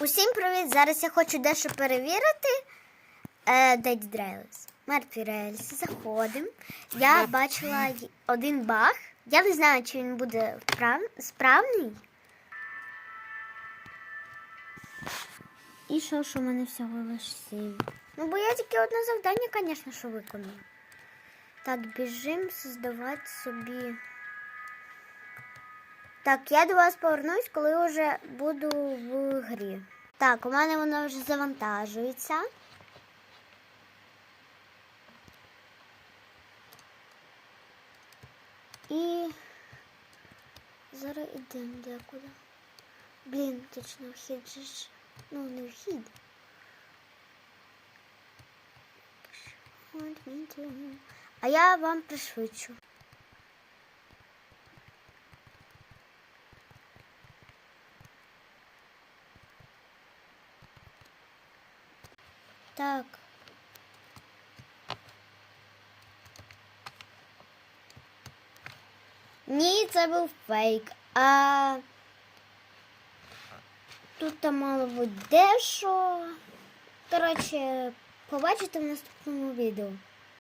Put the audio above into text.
Усім привіт! Зараз я хочу дещо перевірити. Dead Rails. Мертві рельси. Заходимо. Я бачила один баг. Я не знаю, чи він буде вправ- справний. І що, що в мене всього лише сім. Ну, бо я тільки одне завдання, звісно, що виконую. Так, біжим создавати собі. Так, я до вас повернусь, коли вже буду в грі. Так, у мене воно вже завантажується. І зараз ідемо декуди. Блін, точно вхід же ж. Ну, не вхід. А я вам пришвидшу. Так. Ні, це був фейк. А тут там мало бути дещо. Коротше, побачите в наступному відео.